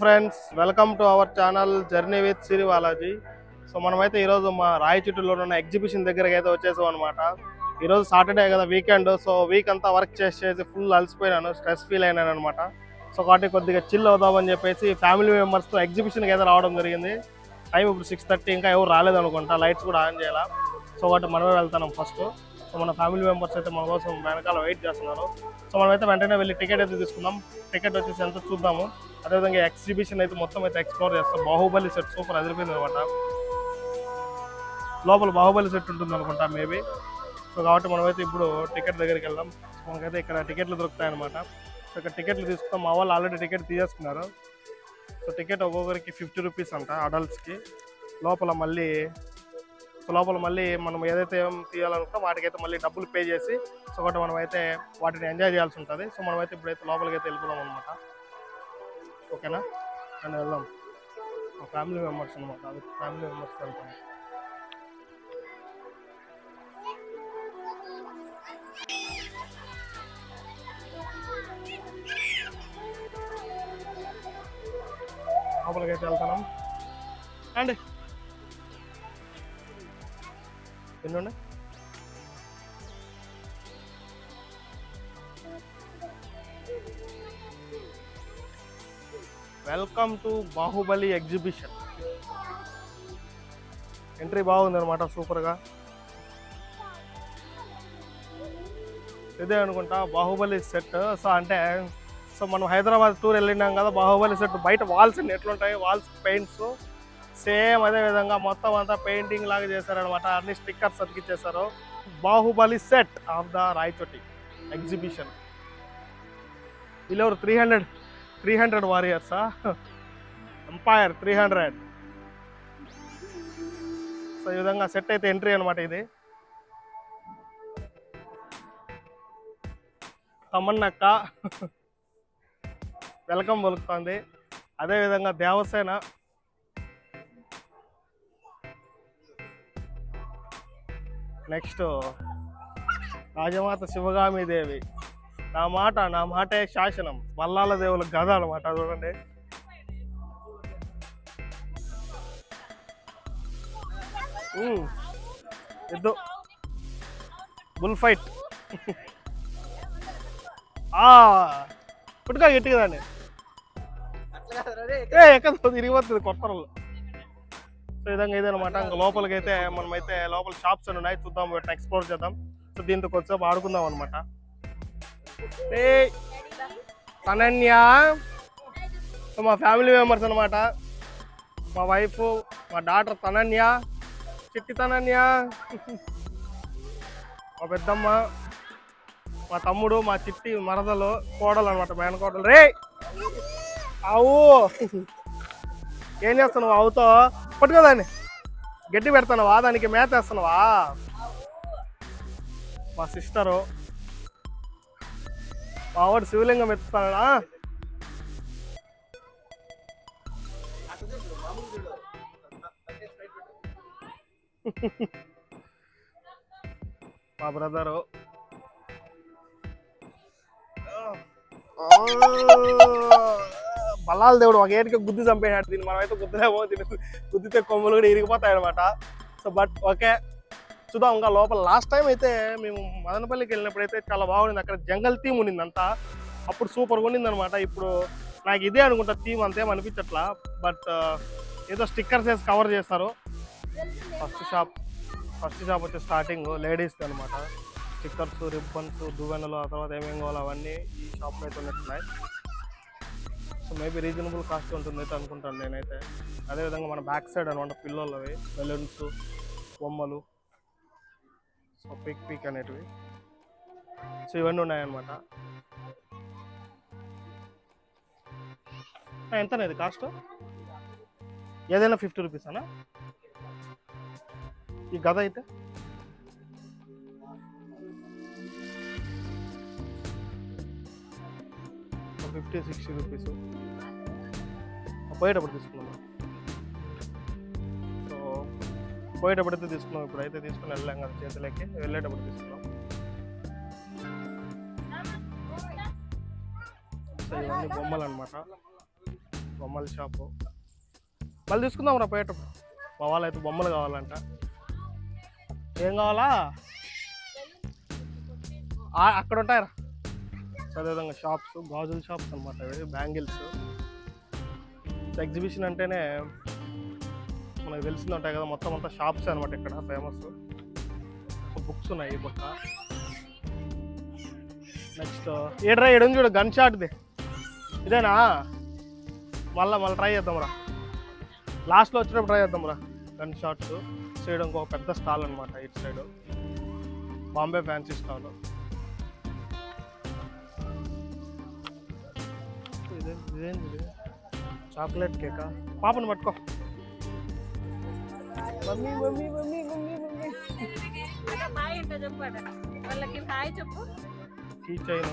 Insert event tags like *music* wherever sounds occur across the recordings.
Friends welcome to our channel journey with Siri Balaji so మనమైతే ఈరోజు మా రాయచుట్టులో ఉన్న ఎగ్జిబిషన్ దగ్గరకి అయితే వచ్చేసాం అనమాట ఈరోజు సాటర్డే కదా వీకెండ్ సో వీక్ అంతా వర్క్ చేసి చేసి ఫుల్ అలసిపోయినాను స్ట్రెస్ ఫీల్ అయినాను అనమాట సో కాబట్టి కొద్దిగా చిల్ అవుదామని చెప్పేసి ఫ్యామిలీ మెంబర్స్తో ఎగ్జిబిషన్కి అయితే రావడం జరిగింది. టైం ఇప్పుడు సిక్స్ థర్టీ ఇంకా ఎవరు రాలేదనుకుంటా లైట్స్ కూడా ఆన్ చేయాల? సో కాబట్టి మనమే వెళ్తాం ఫస్ట్ సో మన ఫ్యామిలీ మెంబర్స్ అయితే మన కోసం వెనకాల వెయిట్ చేస్తున్నారు. సో మనమైతే వెంటనే వెళ్ళి టికెట్ అయితే తీసుకుందాం. టికెట్ వచ్చేసి ఎంత చూద్దాము? అదేవిధంగా ఎగ్జిబిషన్ అయితే మొత్తం అయితే ఎక్స్ప్లోర్ చేస్తాం. బాహుబలి సెట్ సూపర్ అదిరిపోయింది అనమాట. లోపల బాహుబలి సెట్ ఉంటుంది అనుకుంటా మేబీ. సో కాబట్టి మనమైతే ఇప్పుడు టికెట్ దగ్గరికి వెళ్దాం. మనకైతే ఇక్కడ టికెట్లు దొరుకుతాయి అనమాట సో ఇక్కడ టికెట్లు తీసుకుంటాం మా వాళ్ళు ఆల్రెడీ టికెట్ తీసేసుకున్నారు. సో టికెట్ ఒక్కొక్కరికి ఫిఫ్టీ రూపీస్ అంట అడల్ట్స్కి లోపల మళ్ళీ సో లోపల మళ్ళీ మనం ఏదైతే ఏం తీయాలనుకుంటే వాటికైతే మళ్ళీ డబ్బులు పే చేసి సో ఒకటి మనం అయితే వాటిని ఎంజాయ్ చేయాల్సి ఉంటుంది. సో మనమైతే ఇప్పుడైతే లోపలికి అయితే వెళ్ళిపోదాం అనమాట ఓకేనా? అని వెళ్దాం. మా ఫ్యామిలీ మెంబర్స్ అనమాట అది ఫ్యామిలీ మెంబర్స్ వెళ్తాం. లోపలికి అయితే వెళ్తున్నాం. అండి ఎన్నుండే welcome to Baahubali exhibition. Entry బాగుంది అనమాట సూపర్గా. ఇదే అనుకుంటా బాహుబలి సెట్. సో అంటే సో మనం హైదరాబాద్ టూర్ వెళ్ళినాం కదా బాహుబలి సెట్ బయట వాల్స్ ఎట్లుంటాయి? వాల్స్ పెయింట్స్ సేమ్ అదే విధంగా మొత్తం అంతా పెయింటింగ్ లాగా చేశారనమాట అన్ని stickers అతికిచ్చేసారు Baahubali set of the Rayachoti exhibition. వీళ్ళెవరు three hundred three hundred వారియర్సా? Empire three hundred. So ఈ విధంగా సెట్ అయితే ఎంట్రీ అనమాట ఇది. తమ్మన్నక్క వెల్కమ్ పలుకుతుంది అదేవిధంగా దేవసేన. నెక్స్ట్ రాజమాత శివగామి దేవి నా మాట నా మాటే శాసనం. మల్లాల దేవుల గద అనమాట చూడండి ఎద్దు బుల్ ఫైట్ ఆ. పుట్టుక గట్టి కదండి ఏ ఎక్కడ తిరిగిపోతుంది కొత్తలో సో విధంగా ఇదనమాట ఇంకా లోపలికి అయితే మనమైతే లోపల షాప్స్ ఉన్నాయి చూద్దాం ఎక్స్ప్లోర్ చేద్దాం. సో దీంతో కొంచెం ఆడుకుందాం అనమాట అనన్య తనన్య? సో మా ఫ్యామిలీ మెంబర్స్ అనమాట మా వైఫ్ మా డాటర్ తనన్య చిట్టి తనన్య. మా పెద్దమ్మ మా తమ్ముడు మా చిట్టి మరదలు కోడలు అనమాట మేనకోడలు రే ఆవు. ఏం చేస్తున్నావు ఆవుతో? పట్టుకోదాన్ని గడ్డి పెడతానవా? దానికి మేత వేస్తున్నావా? మా సిస్టరు మావాడు శివలింగం ఎత్తుతాడా? మా బ్రదరు. బల్లాల దేవుడు ఒక ఏటికి గుద్ది చంపేసాడు దీన్ని మనమైతే గుద్దలేమో దీన్ని గుద్దితే కొమ్ములు కూడా ఇరిగిపోతాయి అనమాట సో బట్ ఓకే. చూద్దాం ఇంకా లోపల. లాస్ట్ టైం అయితే మేము మదనపల్లికి వెళ్ళినప్పుడు అయితే చాలా బాగుంది అక్కడ జంగల్ థీమ్ ఉండింది అంతా అప్పుడు సూపర్గా ఉండింది అనమాట ఇప్పుడు నాకు ఇదే అనుకుంటా థీమ్ అంతేం అనిపించట్లా. బట్ uh, ఏదో స్టిక్కర్స్ వేసి కవర్ చేస్తారు. ఫస్ట్ షాప్ ఫస్ట్ షాప్ వచ్చి స్టార్టింగ్ లేడీస్ది అనమాట స్టిక్కర్స్ రిబ్బన్స్ దువ్వెనలు ఆ తర్వాత ఏమేం కావాలో అవన్నీ ఈ షాప్లో అయితే ఉన్నట్టున్నాయి. సో మేబీ రీజనబుల్ కాస్ట్ ఉంటుంది అయితే అనుకుంటాను నేనైతే. అదేవిధంగా మన బ్యాక్ సైడ్ అనమాట పిల్లలవి బెలూన్స్ బొమ్మలు. సో పిక్ పిక్ అనేటివి. సో ఇవన్నీ ఉన్నాయన్నమాట. ఎంత ఇది కాస్ట్ ఏదైనా ఫిఫ్టీ రూపీస్ అనా? ఈ గద అయితే? ఫిఫ్టీ సిక్స్టీ రూపీస్ పోయేటప్పుడు తీసుకున్నాం పోయేటప్పుడు అయితే తీసుకున్నాం. ఇప్పుడు అయితే తీసుకుని వెళ్ళాం కదా చేతులకి వెళ్ళేటప్పుడు తీసుకున్నాం. ఇవన్నీ బొమ్మలు అనమాట బొమ్మల షాపు. మళ్ళీ తీసుకుందాం రా పోయేటప్పుడు. మా అయితే బొమ్మలు కావాలంట. ఏం కావాలా? అక్కడ ఉంటాయరా అదేవిధంగా షాప్స్ గాజుల షాప్స్ అనమాట ఇవి బ్యాంగిల్స్. ఎగ్జిబిషన్ అంటేనే మనకు తెలిసింది ఉంటాయి కదా మొత్తం అంతా షాప్స్ అనమాట ఇక్కడ ఫేమస్ బుక్స్ ఉన్నాయి ఈ పక్క నెక్స్ట్ ఏడ్రా ఏడు చూడు గన్ షాట్ది ఇదేనా? మళ్ళా మళ్ళీ ట్రై చేద్దాంరా లాస్ట్లో వచ్చినప్పుడు ట్రై చేద్దాంరా గన్ షాట్స్ సైడ్ ఇంకో పెద్ద స్టాల్ అనమాట ఇటు సైడ్ బాంబే ఫ్యాన్సీ స్టాల్ ఇదేంటి చాక్లెట్ కేకా పాపను పట్టుకో. Mummy mummy mummy mummy mummy. Hi అంటే చెప్పాడు వాళ్ళకి హాయ్ చెప్పు. కీ చైన్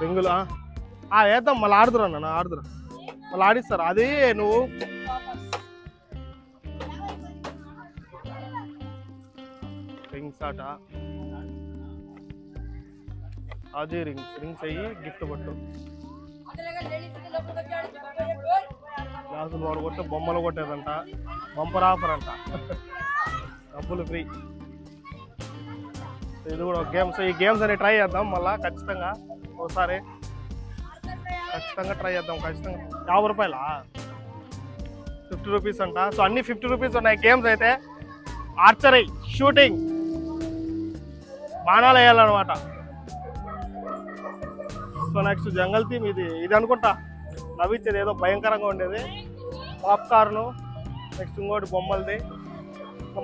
బెంగులు ఆ? ఆ, వేద్దాం మళ్ళీ ఆడుదురా నాన్న ఆడుదురా. మళ్ళీ ఆడిస్తారు. అది నువ్వు. రింగ్స్ ఆట. అది రింగ్స్ రింగ్స్ అయ్యి గిఫ్ట్ పట్టు గాజులు వాడు బొమ్మలు కొట్టేదంట బంపర్ ఆఫర్ అంట. డబ్బులు ఫ్రీ. ఇది కూడా గేమ్స్ ఈ గేమ్స్ అని ట్రై చేద్దాం మళ్ళీ ఖచ్చితంగా. ఒకసారి ఖచ్చితంగా ట్రై చేద్దాం ఖచ్చితంగా. యాభై రూపాయలా? ఫిఫ్టీ రూపీస్ అంట. సో అన్ని ఫిఫ్టీ రూపీస్ ఉన్నాయి గేమ్స్ అయితే. ఆర్చరీ షూటింగ్ బాణాలు వేయాలన్నమాట. సో నెక్స్ట్ జంగల్ థీమ్ ఇది. ఇది అనుకుంటా. నవ్వించేది ఏదో భయంకరంగా ఉండేది. పాప్కార్ను నెక్స్ట్ ఇంకోటి బొమ్మలది.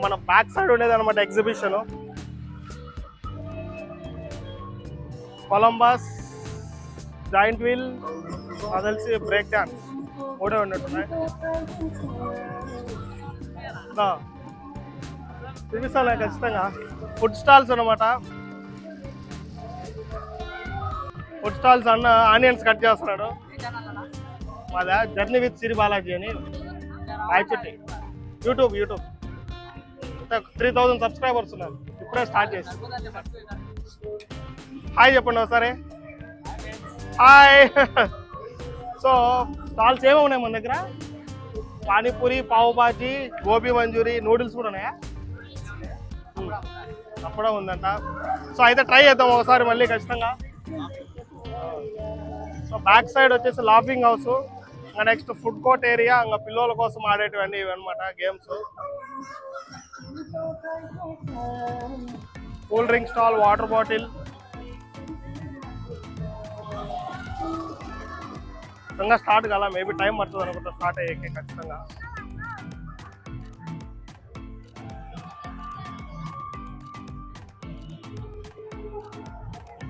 మన బ్యాక్ సైడ్ ఉండేది అనమాట ఎగ్జిబిషన్ కొలంబస్ జాయింట్ వీల్ నాకు తెలిసి బ్రేక్ డ్యాన్స్ కూడా ఉన్నట్టున్నాయి చూపిస్తాను ఖచ్చితంగా. ఫుడ్ స్టాల్స్ అనమాట ఫుడ్ స్టాల్స్ అన్న ఆనియన్స్ కట్ చేస్తున్నాడు. మాదా జర్నీ విత్ సిరి బాలాజీ అని Rayachoti YouTube YouTube three thousand subscribers ఉన్నారు. ఇప్పుడే స్టార్ట్ చేసి. హాయ్ చెప్పండి ఒకసారి. హాయ్ సో స్టాల్స్ ఏమో ఉన్నాయి మన దగ్గర? పానీపూరి పావు బాజీ గోబీ మంచూరి నూడిల్స్ కూడా ఉన్నాయా? అప్పుడే ఉందంట. సో అయితే ట్రై చేద్దాం ఒకసారి మళ్ళీ ఖచ్చితంగా. సో బ్యాక్ సైడ్ వచ్చేసి లాఫింగ్ హౌస్ ఇంకా నెక్స్ట్ ఫుడ్ కోర్ట్ ఏరియా ఇంకా పిల్లల కోసం ఆడేటివన్నీ ఇవన్నమాట games cool drink stall water bottle. ఇంకా స్టార్ట్ కాల? మేబీ టైం పడుతుంది అనుకుంటా స్టార్ట్ అయ్యేకి ఖచ్చితంగా.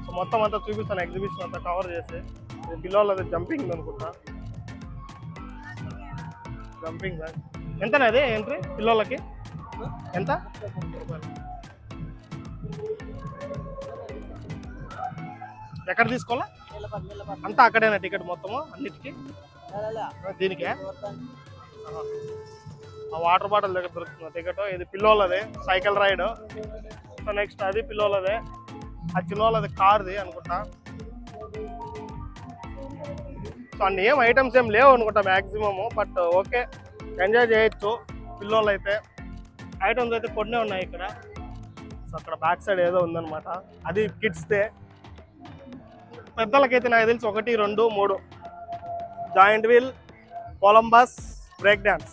సో మొత్తం అంతా చూపిస్తాను ఎగ్జిబిషన్ అంతా కవర్ చేసి. పిల్లలది జంపింగ్ అనుకుంటా. జంపింగ్ బ్యాగ్ ఎంతనా అది ఎంట్రీ పిల్లలకి ఎంత? ఎక్కడ తీసుకోవాలా? అంతా అక్కడేనా టికెట్ మొత్తము అన్నిటికీ? దీనికే? ఆ వాటర్ బాటిల్ దగ్గర దొరుకుతుంది టికెట్. ఇది పిల్లోలది సైకిల్ రైడ్. సో నెక్స్ట్ అది పిల్లోలదే ఆ చిన్నోళ్ళది కార్ది అనుకుంటా. సో అన్ని ఏం ఐటమ్స్ ఏం లేవు అనుకుంటా మ్యాక్సిమము బట్ ఓకే ఎంజాయ్ చేయొచ్చు. పిల్లోళ్ళు అయితే ఐటమ్స్ అయితే కొన్ని ఉన్నాయి ఇక్కడ. సో అక్కడ బ్యాక్ సైడ్ ఏదో ఉందన్నమాట. అది కిడ్స్దే పెద్దలకైతే నాకు తెలిసి ఒకటి రెండు మూడు. Giant wheel Columbus break dance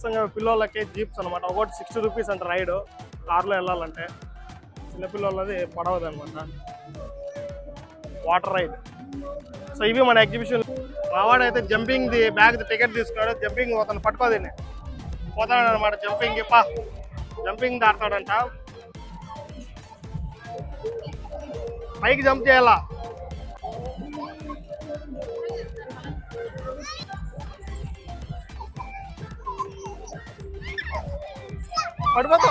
so ఇంకా పిల్లలకి జీప్స్ అనమాట ఒకటి సిక్స్టీ రూపీస్ అంట రైడ్ కార్లో వెళ్ళాలంటే. చిన్నపిల్లలది పడవది అనమాట వాటర్ రైడ్ సో ఇవి మన ఎగ్జిబిషన్ మావాడైతే జంపింగ్ ది బ్యాగ్ టికెట్ తీసుకున్నాడు జంపింగ్ అతను పట్టుకోదండి పోతాడు అనమాట జంపింగ్ పా జంపింగ్ దాడతాడంట పైకి జంప్ చేయాలా పడిపోతా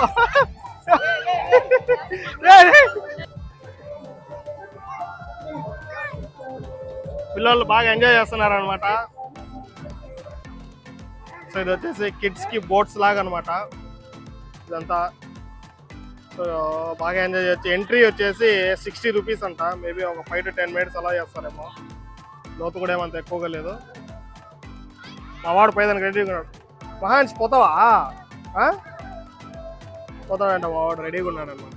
పిల్లలు బాగా ఎంజాయ్ చేస్తున్నారు అనమాట సో ఇది వచ్చేసి కిడ్స్కి బోట్స్ లాగా అనమాట ఇదంతా. సో బాగా ఎంజాయ్ చేయొచ్చు. ఎంట్రీ వచ్చేసి సిక్స్టీ రూపీస్ అంట. మేబీ ఒక ఫైవ్ టు టెన్ మినిట్స్ అలా చేస్తారేమో. లోతు కూడా ఏమంత ఎక్కువగా లేదు. మా వాడు పోయేదానికి రెడీగా ఉన్నాడు. మహాన్స్ పోతావా? ఆ? పోతాడంట మా వాడు రెడీగా ఉన్నాడు అన్నమాట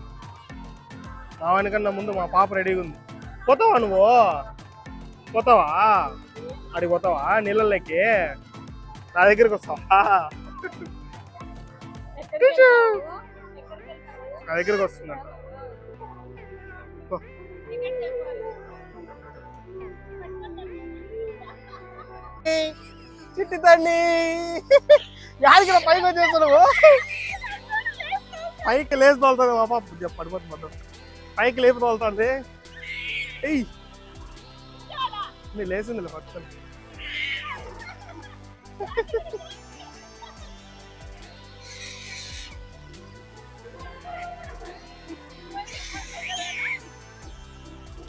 మా వెనకన్నా ముందు మా పాప రెడీగా ఉంది. పోతావా నువ్వు? పోతావా? అడిగి పోతావా? నీళ్ళలోకి నా దగ్గరికి వస్తావా? నా దగ్గరికి వస్తుందంట. చిట్టి తల్లి. యాడికి పైకి వచ్చేస్తున్నావు? పైకి లేచి తోలుతుంది జర పడిపోతుంది పైకి లేపి తోలుతుంది. ఎయ్ నీ లేచిందిలే పట్టుకొని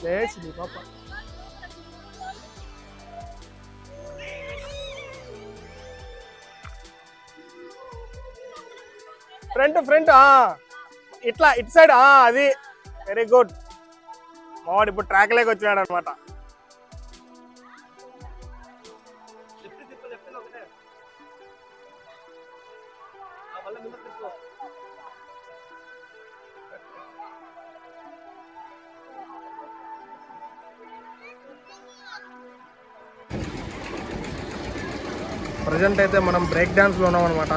లేచింది పాప. ఫ్రంట్ ఫ్రంట్ ఇట్లా ఇటు సైడ్ అది. వెరీ గుడ్ మావాడు ఇప్పుడు ట్రాక్ లేక వచ్చినాడు అనమాట ప్రజెంట్ అయితే మనం బ్రేక్ డ్యాన్స్లో ఉన్నాం అనమాట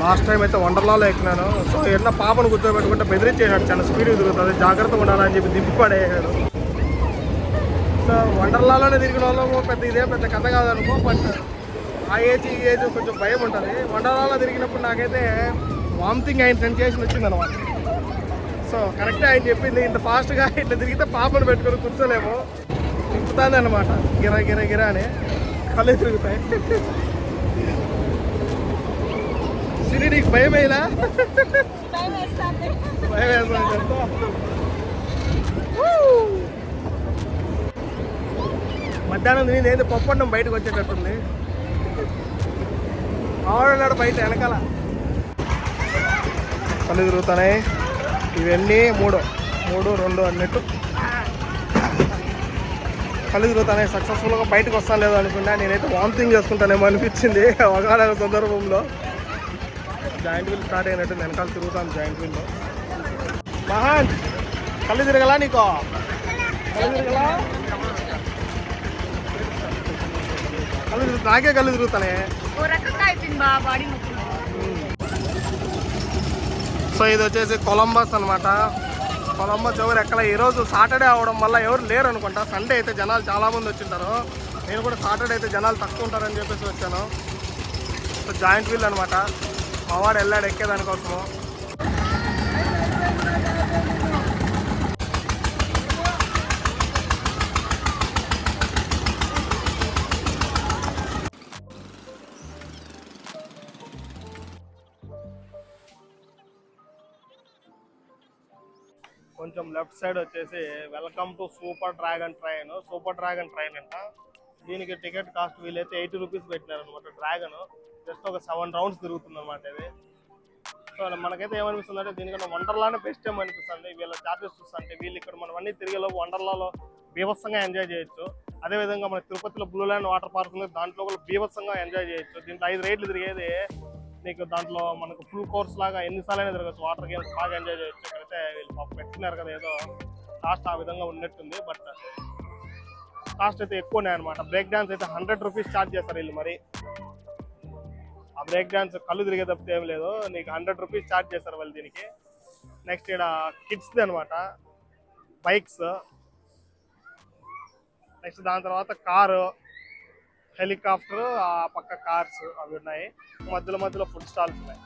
లాస్ట్ టైం అయితే వండర్లాలో ఎక్కినాను. సో ఎన్న పాపను కూర్చోబెట్టుకుంటే బెదిరించేసాడు చాలా స్పీడ్ తిరుగుతుంది జాగ్రత్తగా ఉండాలని చెప్పి దింపి పడేసాడు సో వండర్లాలోనే తిరిగిన వాళ్ళము పెద్ద ఇదే పెద్ద కథ కాదనుకో బట్ ఆ ఏజ్ ఈ ఏజ్ కొంచెం భయం ఉంటుంది. వండర్లాలో తిరిగినప్పుడు నాకైతే వామిటింగ్ అయిన సెన్సేషన్ వచ్చింది అనమాట సో కరెక్టే ఆయన చెప్పింది. ఇంత ఫాస్ట్గా ఇట్లా తిరిగితే పాపను పెట్టుకొని కూర్చోలేము. తిప్పుతుంది అనమాట గిరా గిరా గిరా అని. కళ్ళు తిరుగుతాయి. సిరి నీకు భయం వేయలా భయం వేస్తుంది. వేస్తుంది. మధ్యాహ్నం తిని ఏంది పప్పన్నం బయటకు వచ్చేటట్టుంది. ఆవిడన్నాడు బయట వెనకాల. కళ్ళు తిరుగుతున్నాయి. ఇవన్నీ మూడు. మూడు రెండు అన్నట్టు. కళ్ళు తిరుగుతున్నాయి సక్సెస్ఫుల్గా బయటకు వస్తాను లేదో అనుకున్నా నేనైతే వామిటింగ్ చేసుకుంటానేమో అనిపించింది ఒకగాడ సందర్భంలో. జాయింట్ వీల్ స్టార్ట్ అయినట్టు వెనకాల తిరుగుతాను జాయింట్ వీల్లో మహాన్ కళ్ళు తిరగలా నీకో? కళ్ళు తిరగలా? కళ్ళు తిరుగు నాకే కళ్ళు తిరుగుతానే? సో ఇది వచ్చేసి కొలంబస్ అనమాట కొలంబస్ చివరి ఎక్కడ? ఈరోజు సాటర్డే అవడం వల్ల ఎవరు లేరు అనుకుంటా. సండే అయితే జనాలు చాలామంది వచ్చింటారు. నేను కూడా సాటర్డే అయితే జనాలు తక్కువ ఉంటారని చెప్పేసి వచ్చాను. సో జాయింట్ వీల్ అనమాట మావాడు వెళ్ళాడు ఎక్కేదానికోసము. లెఫ్ట్ సైడ్ వచ్చేసి welcome to super dragon train super dragon train అంట. దీనికి టికెట్ కాస్ట్ వీలైతే ఎయిటీ రూపీస్ పెట్టినారనమాట డ్రాగన్. జస్ట్ ఒక సెవెన్ రౌండ్స్ తిరుగుతుంది అనమాట ఇది. సో మనకైతే ఏమనిపిస్తుంది అంటే దీనికన్నా వండర్లానే బెస్ట్ ఏమో అనిపిస్తుంది. వీళ్ళ చార్జెస్ చూస్తుంటే వీళ్ళు ఇక్కడ మనం అన్ని తిరిగేలోపు వండర్లాలో బీభత్సంగా ఎంజాయ్ చేయొచ్చు. అదేవిధంగా మన తిరుపతిలో బ్లూ ల్యాండ్ వాటర్ పార్క్ ఉంది. దాంట్లో కూడా బీభత్సంగా ఎంజాయ్ చేయొచ్చు. దీంట్లో ఐదు రేట్లు తిరిగేది నీకు దాంట్లో మనకు ఫుల్ కోర్స్ లాగా ఎన్నిసార్లు అయినా తిరగచ్చు వాటర్ గేమ్స్ బాగా ఎంజాయ్ చేయొచ్చు. ఇక్కడైతే వీళ్ళు పాపం పెట్టినారు కదా ఏదో కాస్ట్ ఆ విధంగా ఉన్నట్టుంది. బట్ కాస్ట్ అయితే ఎక్కువనే అనమాట బ్రేక్ డాన్స్ అయితే హండ్రెడ్ రూపీస్ ఛార్జ్ చేస్తారు వీళ్ళు మరి. ఆ బ్రేక్ డాన్స్ కళ్ళు తిరిగే తప్పితే ఏం లేదు. నీకు హండ్రెడ్ రూపీస్ ఛార్జ్ చేస్తారు వాళ్ళు దీనికి. నెక్స్ట్ ఇక్కడ కిడ్స్ది అనమాట బైక్స్ నెక్స్ట్ దాని తర్వాత కారు హెలికాప్టర్ ఆ పక్క కార్స్ అవి ఉన్నాయి. మధ్యలో మధ్యలో ఫుడ్ స్టాల్స్ ఉన్నాయి.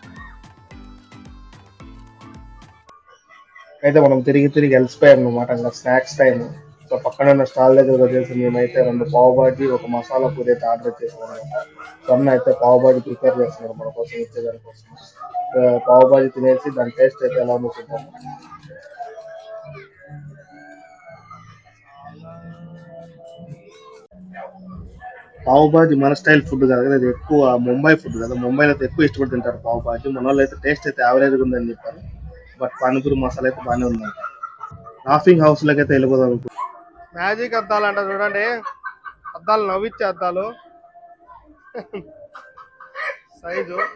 అయితే మనం తిరిగి తిరిగి అలసిపోయాం అనమాట ఇంకా స్నాక్స్ టైం సో పక్కన ఉన్న స్టాల్ దగ్గర వచ్చేసి మేమైతే రెండు పావు బాజీ ఒక మసాలా పూరి అయితే ఆర్డర్ చేసాం అనమాట సో అన్న అయితే పావు బాజీ ప్రిపేర్ చేస్తున్నారు మన కోసం ఇచ్చేదాని కోసం పావు బాజీ తినేసి దాని టేస్ట్ అయితే ఎలా ఉందో చూద్దాం. పావు బాజీ మన స్టైల్ ఫుడ్ కాదు కదా ఇది ఎక్కువ ముంబై ఫుడ్ కదా. ముంబైలో అయితే ఎక్కువ ఇష్టపడి తింటారు పావు బాజీ మన వాళ్ళు అయితే టేస్ట్ అయితే యావరేజ్గా ఉందని చెప్పారు. బట్ పానీపూరి మసాలా అయితే బాగానే ఉందంట. లాఫింగ్ హౌస్లోకి అయితే వెళ్ళిపోదాం అనుకుంటున్నాం. మ్యాజిక్ అద్దాలు అంట చూడండి. అద్దాలు నవ్విచ్చే అద్దాలు. సైజు *laughs*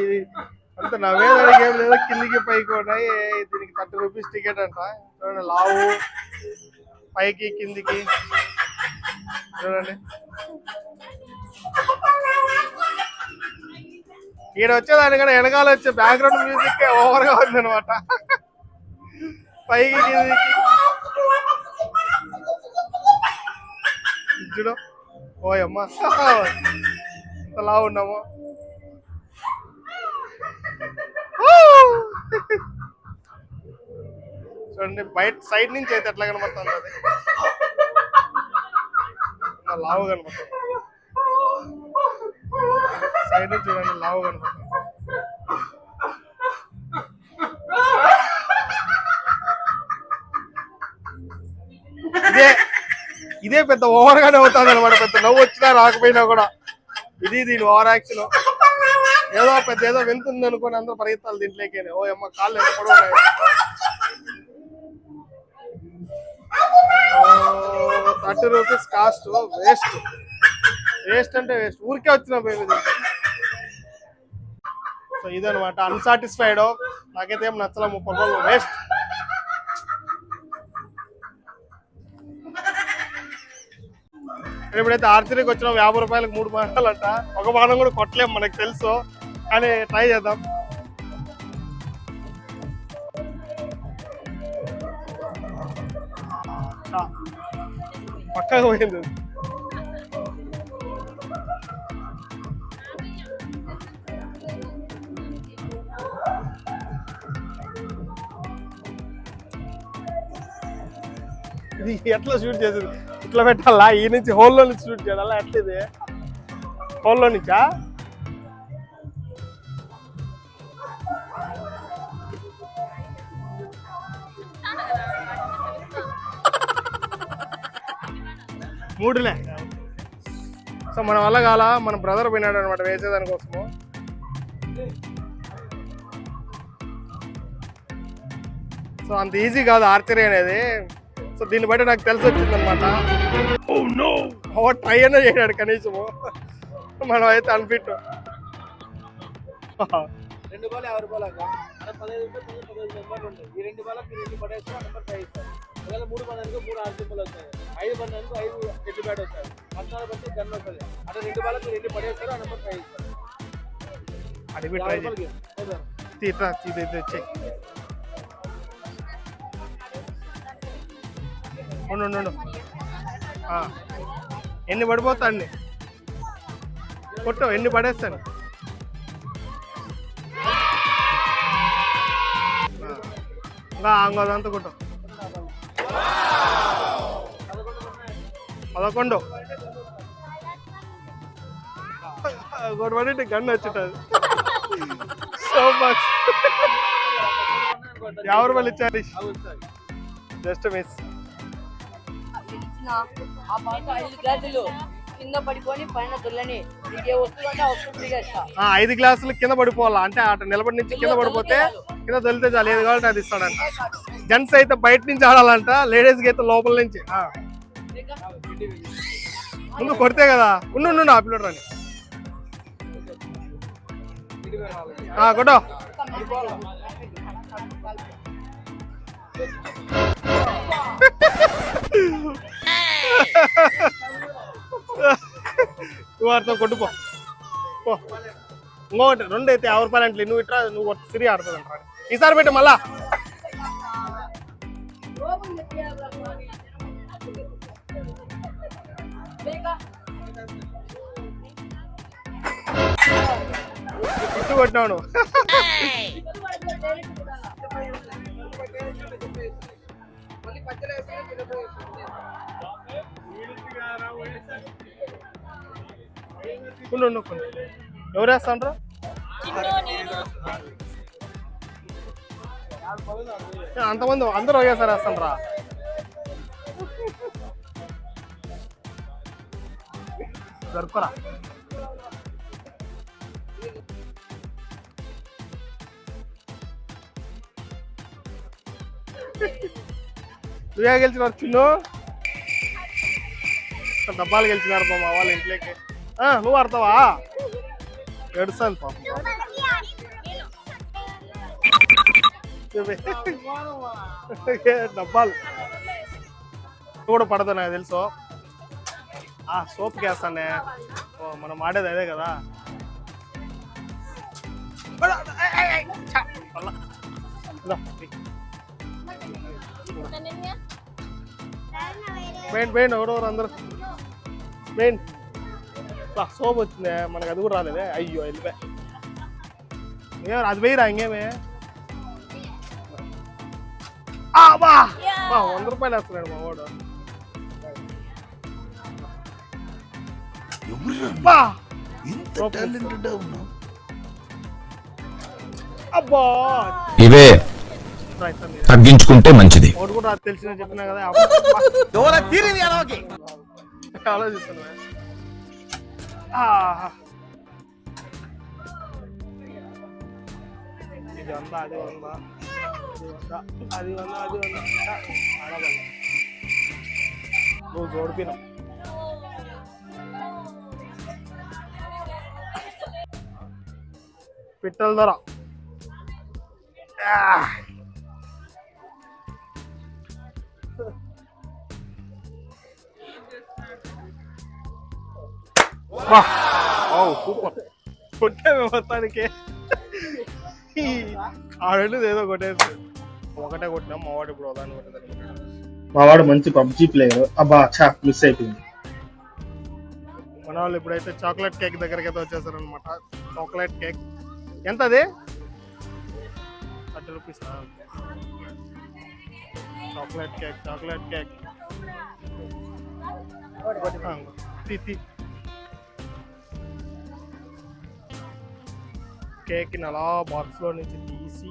ఇది అంత నవ్వేదానికి ఏం లేదు కిందికి పైకి ఉన్నాయి. దీనికి థర్టీ రూపీస్ టికెట్ అంట. చూడండి లావు. పైకి కిందికి. చూడండి. ఈడ వచ్చేదానికన్నా వెనకాల వచ్చే బ్యాక్గ్రౌండ్ మ్యూజిక్ ఓవర్గా ఉంది అనమాట పైకి కిందికి. చూడు ఓయమ్మ. *laughs* ఎంత లావు ఉన్నాము. చూడండి బయట సైడ్ నుంచి అయితే ఎట్లా కనబడుతుంది అది? లావు కనబడుతుంది. సైడ్ నుంచి చూడండి లావు కనబడుతుంది. ఇదే ఇదే పెద్ద ఓవర్ గానే అవుతుంది అనమాట పెద్ద నవ్వు వచ్చినా రాకపోయినా కూడా. ఇది దీని ఓవర్ యాక్షన్ ఏదో పెద్ద ఏదో వింతుంది అనుకుని అందరూ పరిగెత్తాలి దీంట్లోకి ఓ అమ్మ కాళ్ళు ఎంత పొడవు ఉన్నాయి. Thirty rupees cost waste. Waste అంటే వేస్ట్. ఊరికే వచ్చిన పోయి సో ఇదనమాట అన్సాటిస్ఫైడ్ నాకైతే ఏం నచ్చలే ముప్పై రూపాయలు. వేస్ట్ ఇప్పుడైతే ఆర్చరీకి వచ్చిన యాభై రూపాయలకు మూడు బాణాలు అంట. ఒక బాణం కూడా కొట్టలేము మనకు తెలుసు. కానీ ట్రై చేద్దాం. పక్కగా పోయింది. ఇది ఎట్లా షూట్ చేసేది? ఇట్లా పెట్టాలా? ఈ నుంచి హోల్లో నుంచి షూట్ చేయాలా? ఎట్లా ఇది హోల్లో నుంచా? మూడులే. సో మన వల్ల కాల మన బ్రదర్ పోయినాడు అనమాట వేసేదానికోసము. సో అంత ఈజీ కాదు ఆర్చరీ అనేది. సో దీన్ని బట్టి నాకు తెలిసి వచ్చింది అనమాట ట్రై అయినా చేయడాడు కనీసము. మనం అయితే అన్ఫిట్ రెండు బాల్ ఎవరి బాల్ అక్క. అక్కడ పదహైదు రూపాయలు పదహైదు నెంబర్లు ఉంటాయి ఈ రెండు బాల్ రెండు పడేస్తే నెంబర్ ఫైవ్ ఇస్తారు ఒకవేళ మూడు పడడానికి మూడు ఆరు సింబల్ వస్తాయి. ఐదు పడడానికి ఐదు ఎడ్డు బ్యాట్ వస్తాయి. పద్నాలుగు పడితే గన్ వస్తుంది. అక్కడ రెండు బాలకు రెండు పడేస్తారు ఆ నెంబర్ ఇస్తారు అడిగి యాభై ట్రై. తీట్రా ఇది ఇది వచ్చి ఉండు. ఎన్ని పడిపోతా అన్ని కొట్టు ఎన్ని పడేస్తాను? ఇంకా అంగదంతా కొట్టు. పదకొండు. పడి గన్ను వచ్చేటది. సో మచ్ యాభై రూపాయలు ఇచ్చారు? అవి వస్తాయి జస్ట్ మిస్ గెలిచిన ఆ పాట ఐదు గ్లాసులు కింద పడిపోయి పైన దొల్లని నీకు ఏ వస్తువు అంటే ఆ వస్తువు ఫ్రీగా ఇస్తా. ఆ, ఐదు గ్లాసులు కింద పడిపోవాలా? అంటే అటు నిలబడి నుంచి కింద పడిపోతే కింద తొలితే చాలు. ఏది కావాలంటే అది ఇస్తాడంట. జెంట్స్ అయితే బయట నుంచి ఆడాలంట లేడీస్కి అయితే లోపల నుంచి. ఆ. ముందు కొడితే కదా. ఉండు ఉండు ఆ పిల్లడు రాని. ఆ, కొట్టు. నువ్వు అర్థం కొట్టుపో పో. ఇంకొకటి రెండు అయితే యాభై రూపాయలు అంటే నువ్వు ఇట్రా నువ్వు సిరి ఆడుతుంది అంటారా ఈసారి పెట్టి మళ్ళా. ఇటు కొట్టినావు నువ్వు. ఉండు ఉండు కొంచెం. ఎవరు వేస్తాండ్రు ఏ, అంతమంది అందరూ ఒకేసారి వేస్తాండ్రా. రా దొరకరా. నువ్వే గెలిచినారు చిన్ను. డబ్బాలు గెలిచినారు మా మా వాళ్ళ ఇంట్లోకి. నువ్వు ఆడతావా? ఎడుస్తాను పాపం. ఏ, డబ్బాలు. కూడా పడదు నాకు తెలుసు. ఆ సోప్కి వేస్తానే ఓ మనం ఆడేది అదే కదా. మెయిన్ మెయిన్ ఎవరెవరు అందరు. మెయిన్ సోప్ వచ్చిందే మనకు అది కూడా రాలేదే. అయ్యో వెళ్ళిపోయా అది వేయరా ఇంకేమే? వంద రూపాయలు వేస్తున్నాడు మా వాడు బా ఇంత టాలెంటెడ్ ఉన్నావు. అబ్బా! ఇవే తగ్గించుకుంటే మంచిది. ఒకటి కూడా అది తెలిసిన చెప్పినా కదా ఆలోచిస్తున్నా. ఆహా. ఇది వందా అది వందా ఇది అది వందా అది వందా ఆడవాలి నువ్వు జోడిపినావు పిట్టల ధర సూపర్. కొట్టాము మొత్తానికి. ఆడలు ఏదో కొట్టేసి ఒకటే కొట్టినాం మా వాడు ఇప్పుడు దాన్ని కొట్టేదాన్ని మా వాడు మంచి పబ్జి ప్లేయర్. అబ్బా చా మిస్ అయిపోయింది. మన వాళ్ళు ఇప్పుడైతే చాక్లెట్ కేక్ దగ్గరికి అయితే వచ్చేసారు అనమాట చాక్లెట్ కేక్. ఎంత అది thirty rupees chocolate cake chocolate cake. కేక్ని అలా బాక్స్లో నుంచి తీసి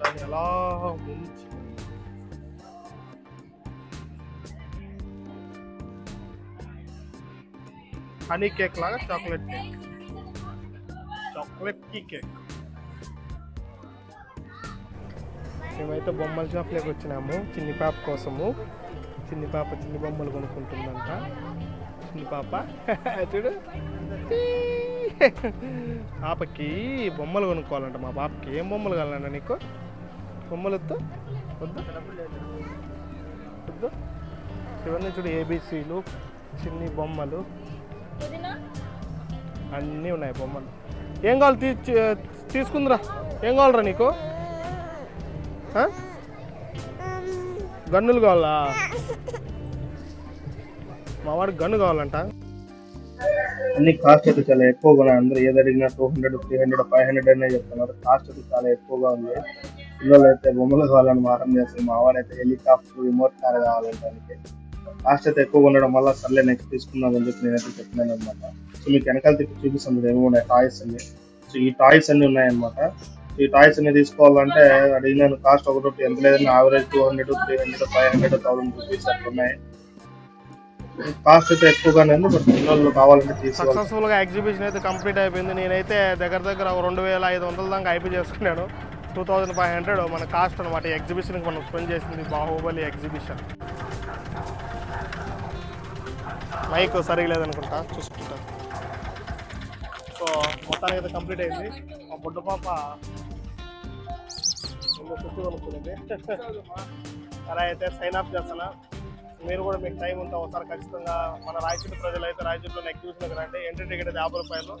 దాన్ని అలా ముంచి హనీ కేక్ లాగా చాక్లెట్ కేక్. చాక్లెట్ కీ కేక్. మేమైతే బొమ్మల షాప్లోకి వచ్చినాము. చిన్ని పాప కోసము. చిన్ని పాప చిన్ని బొమ్మలు కొనుక్కుంటుందంట. చిన్ని పాప. *laughs* చూడు. పాపకి బొమ్మలు కొనుక్కోవాలంట మా పాపకి. ఏం బొమ్మలు కావాలంట నీకు? బొమ్మలు వద్దు? వద్దు? వద్దు ఇవన్నీ చూడు ఏబీసీలు చిన్ని బొమ్మలు. అన్నీ ఉన్నాయి బొమ్మలు. ఏం కావాలి? తీ తీసుకుందిరా. ఏం కావాలరా నీకు? గన్నులు కావాలా? మా వాడికి గన్ను కావాలంట. అన్ని కాస్ట్ అయితే చాలా ఎక్కువగా ఉన్నాయి. అందరూ ఏది అడిగినా two hundred three hundred five hundred అనే చెప్తున్నారు. కాస్ట్ అయితే చాలా ఎక్కువగా ఉంది. పిల్లలు అయితే బొమ్మలు కావాలని మారం చేస్తారు. మా వాడైతే హెలికాప్టర్ రిమోట్ కార్ కావాలంటే కాస్ట్ అయితే ఎక్కువగా ఉండడం వల్ల సర్లే నెక్స్ట్ తీసుకుందాం అని చెప్పి నేనైతే చెప్పినాను అనమాట సో మీకు వెనకాల తిప్పి చూపిస్తుంది ఏమి ఉన్నాయి? టాయ్స్ అన్ని. సో ఈ టాయ్స్ అన్ని ఉన్నాయన్నమాట. ఈ టాయ్స్ అన్ని తీసుకోవాలంటే అడిగినాను. కాస్ట్ ఒకటి ఎంత లేదని average two hundred three hundred five hundred thousand rupees అట్లా ఉన్నాయి. కాస్ట్ అయితే ఎక్కువగానే ఉంది బట్ పిల్లలు కావాలంటే తీసుకోవాలి. సక్సెస్ఫుల్గా ఎగ్జిబిషన్ అయితే కంప్లీట్ అయిపోయింది. నేనైతే దగ్గర దగ్గర రెండు వేల ఐదు వందల దాకా అయిపోయి చేసుకున్నాను. టూ థౌజండ్ ఫైవ్ హండ్రెడ్ మన కాస్ట్ అనమాట ఎగ్జిబిషన్కి మనం స్పెండ్ చేసింది బాహుబలి ఎగ్జిబిషన్. మైక్ సరిగ్గా లేదనుకుంటా చూసుకుంటా. సో మొత్తానికి అయితే కంప్లీట్ అయింది. మా బుడ్డ పాప చుట్టూ కొనుక్కుంది అలా అయితే సైన్ అప్ చేస్తున్నా. మీరు కూడా మీకు టైం ఉంటే ఒకసారి ఖచ్చితంగా మన రాయచూరు ప్రజలు అయితే రాయచూరులో ఎగ్జిబిషన్కి రండి. ఎంట్రీ టికెట్ యాభై రూపాయలు.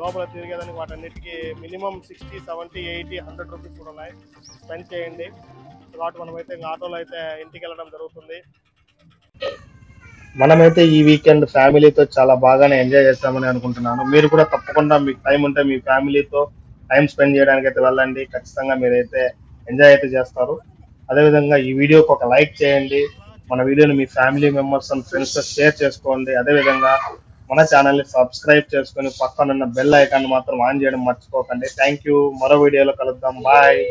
లోపల తిరిగేదానికి వాటన్నిటికీ minimum sixty seventy eighty hundred rupees కూడా ఉన్నాయి. స్పెండ్ చేయండి. కాబట్టి మనమైతే ఇంకా ఆటోలో అయితే ఇంటికి వెళ్ళడం జరుగుతుంది. మనమైతే ఈ వీకెండ్ ఫ్యామిలీతో చాలా బాగానే ఎంజాయ్ చేస్తామని అనుకుంటున్నాను. మీరు కూడా తప్పకుండా మీకు టైం ఉంటే మీ ఫ్యామిలీతో టైం స్పెండ్ చేయడానికి అయితే వెళ్ళండి. ఖచ్చితంగా మీరైతే ఎంజాయ్ అయితే చేస్తారు. అదేవిధంగా ఈ వీడియోకి ఒక లైక్ చేయండి. మన వీడియోని మీ ఫ్యామిలీ మెంబర్స్ అండ్ ఫ్రెండ్స్తో షేర్ చేసుకోండి. అదేవిధంగా మన ఛానల్ని సబ్స్క్రైబ్ చేసుకొని పక్కనున్న బెల్ ఐకాన్ మాత్రం ఆన్ చేయడం మర్చిపోకండి. థ్యాంక్ యూ మరో వీడియోలో కలుద్దాం. బాయ్